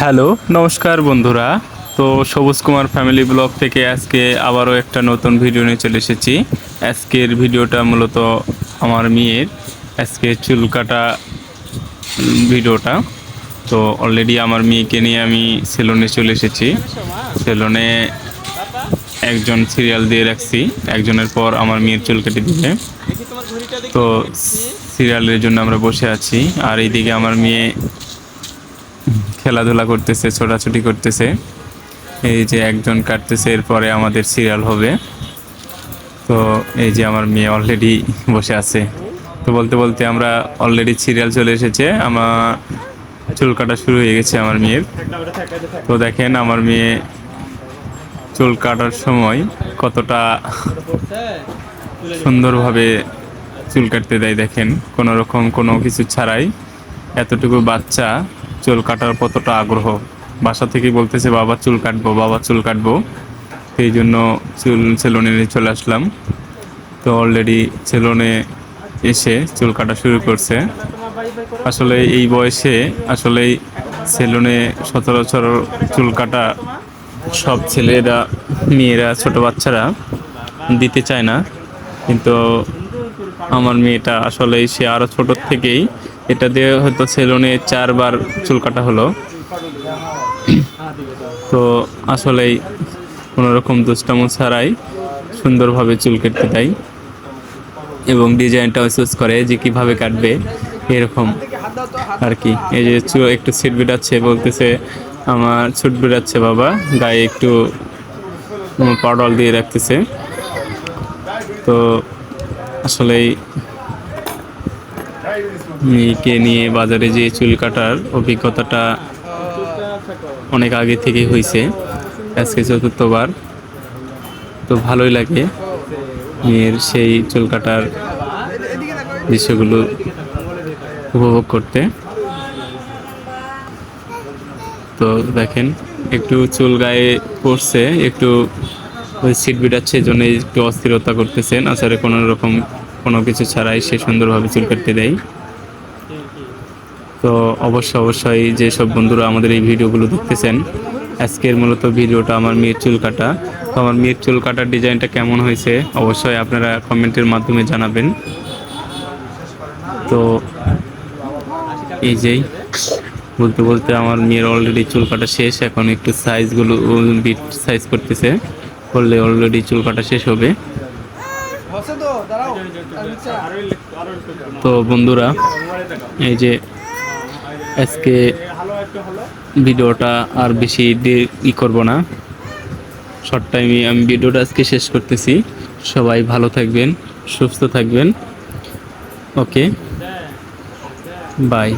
Hello, নমস্কার বন্ধুরা। তো সবুজ কুমার ফ্যামিলি ব্লগ থেকে আজকে আবারও একটা নতুন ভিডিও নিয়ে চলে এসেছি। আজকের ভিডিওটা মূলত আমার মেয়ের। আজকে চুল কাটা ভিডিওটা। তো অলরেডি আমার মেয়েকে নিয়ে আমি সেলুনে চলে এসেছি। সেলুনে একজন সিরিয়াল দিয়ে রাখছি। একজনের পর আমার মেয়ের চুল কেটে দিবে। তো সিরিয়ালের জন্য আমরা বসে আছি। আর এইদিকে আমার মেয়ে খেলাধুলা করতেছে, ছোটাছুটি করতেছে। এই যে একজন কাটতেছে, এরপরে আমাদের সিরিয়াল হবে। তো এই যে আমার মেয়ে অলরেডি বসে আছে। তো বলতে বলতে আমরা অলরেডি সিরিয়াল চলে এসেছে। আমার চুল কাটা শুরু হয়ে গেছে আমার মেয়ের। তো দেখেন আমার মেয়ে চুল কাটার সময় কতটা সুন্দরভাবে চুল কাটতে দেয় দেখেন। কোনো রকম কোনো কিছু ছাড়াই। এতটুকু বাচ্চা চুল কাটার কতটা আগ্রহ? বাসা থেকে বলতেছে, বাবা, চুল কাটবো, বাবা, চুল কাটবো। সেই জন্য চুল সেলুনে নিয়ে চলে আসলাম। তো অলরেডি সেলুনে এসে চুল কাটা শুরু করছে। আসলে এই বয়সে আসলে সেলুনে সচরাচর চুল কাটা সব ছেলেরা, মেয়েরা, ছোট বাচ্চারা দিতে চায় না। কিন্তু আমার মেয়েটা আসলে সে আরও ছোটোর থেকেই এটা দিয়ে হয়তো সেলুনে চারবার চুল কাটা হলো। তো আসলেই কোনো রকম দুষ্টামো ছাড়াই সুন্দরভাবে চুল কেটে দেয় এবং ডিজাইনটাও চুজ করে যে কীভাবে কাটবে এরকম আর কি। এই যে একটু সিট বেড়াচ্ছে বলতেছে, আমার ছুট বেড়াচ্ছে বাবা, গায়ে একটু পাউডার দিয়ে রাখতেছে। তো আসলেই মেয়েকে নিয়ে বাজারে যে চুল কাটার অভিজ্ঞতাটা অনেক আগে থেকেই হয়েছে আজকে চতুর্থবার। তো ভালোই লাগে মেয়ের সেই চুল কাটার দৃশ্যগুলো উপভোগ করতে। তো দেখেন, একটু চুল গায়ে পড়ছে, একটু ওই সিট বিটাচ্ছে জন্য একটু অস্থিরতা করতেছেন। আসলে কোনো রকম কোনো কিছু ছাড়াই সে সুন্দরভাবে চুল কাটতে দেয়। তো অবশ্যই অবশ্যই যেসব বন্ধুরা আমাদের এই ভিডিওগুলো দেখতেছেন, আজকের মূলত ভিডিওটা আমার মেয়ের চুল কাটা। তো আমার মেয়ের চুল কাটার ডিজাইনটা কেমন হয়েছে অবশ্যই আপনারা কমেন্টের মাধ্যমে জানাবেন। তো এই যেই বলতে বলতে আমার মেয়ের অলরেডি চুল কাটা শেষ, এখন একটু সাইজগুলো বিট সাইজ করতেছে, করলে অলরেডি চুল কাটা শেষ হবে। তো বন্ধুরা, এই যে আজকে ভিডিওটা আর বেশি ই করব না। শর্ট টাইমে আমি ভিডিওটা আজকে শেষ করতেছি। সবাই ভালো থাকবেন, সুস্থ থাকবেন। Okay bye